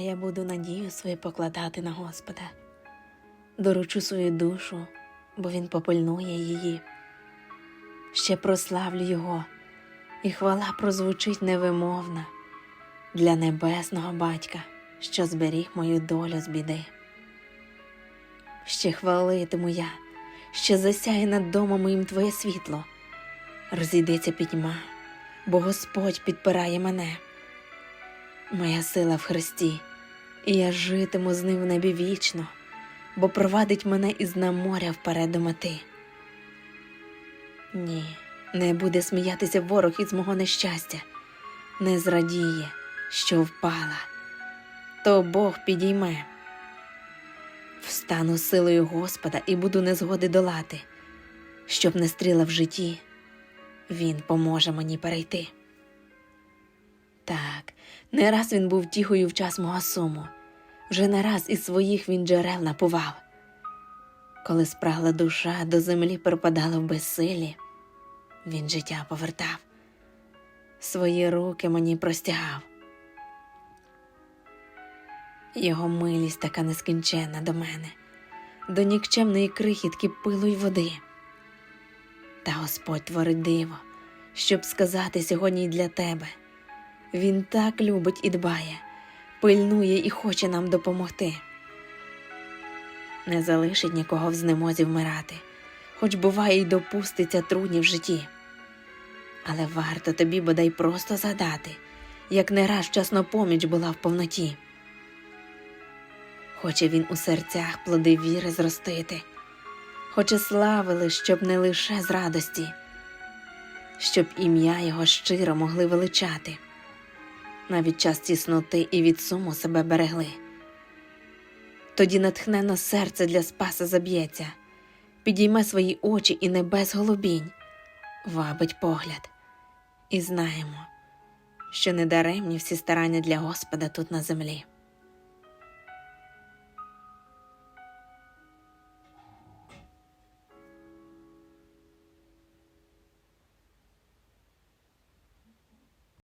я буду надію свою покладати на Господа. Доручу свою душу, бо Він попильнує її. Ще прославлю Його, і хвала прозвучить невимовна для небесного батька, що зберіг мою долю з біди. Ще хвалитиму я, ще засяє над домом моїм твоє світло, розійдеться пітьма, бо Господь підпирає мене. Моя сила в Христі, і я житиму з ним в небі вічно, бо провадить мене із на моря вперед до мети. Ні, не буде сміятися ворог із мого нещастя, не зрадіє, що впала, то Бог підійме. Встану силою Господа і буду незгоди долати, щоб не стріла в житті, Він поможе мені перейти. Не раз він був тіхою в час мого суму, вже не раз із своїх він джерел напував. Коли спрагла душа до землі припадала в безсилі, він життя повертав, свої руки мені простягав. Його милість така нескінченна до мене, до нікчемної крихітки пилу й води. Та Господь творить диво, щоб сказати сьогодні й для тебе. Він так любить і дбає, пильнує і хоче нам допомогти. Не залишить нікого в знемозі вмирати, хоч буває й допуститься трудні в житті. Але варто тобі бодай просто згадати, як не раз вчасно поміч була в повноті. Хоче він у серцях плоди віри зростити, хоче славили, щоб не лише з радості, щоб ім'я його щиро могли величати, навіть час тісноти і від суму себе берегли. Тоді натхнено серце для спаса заб'ється, підійме свої очі і небес голубінь, вабить погляд, і знаємо, що недаремні всі старання для Господа тут на землі.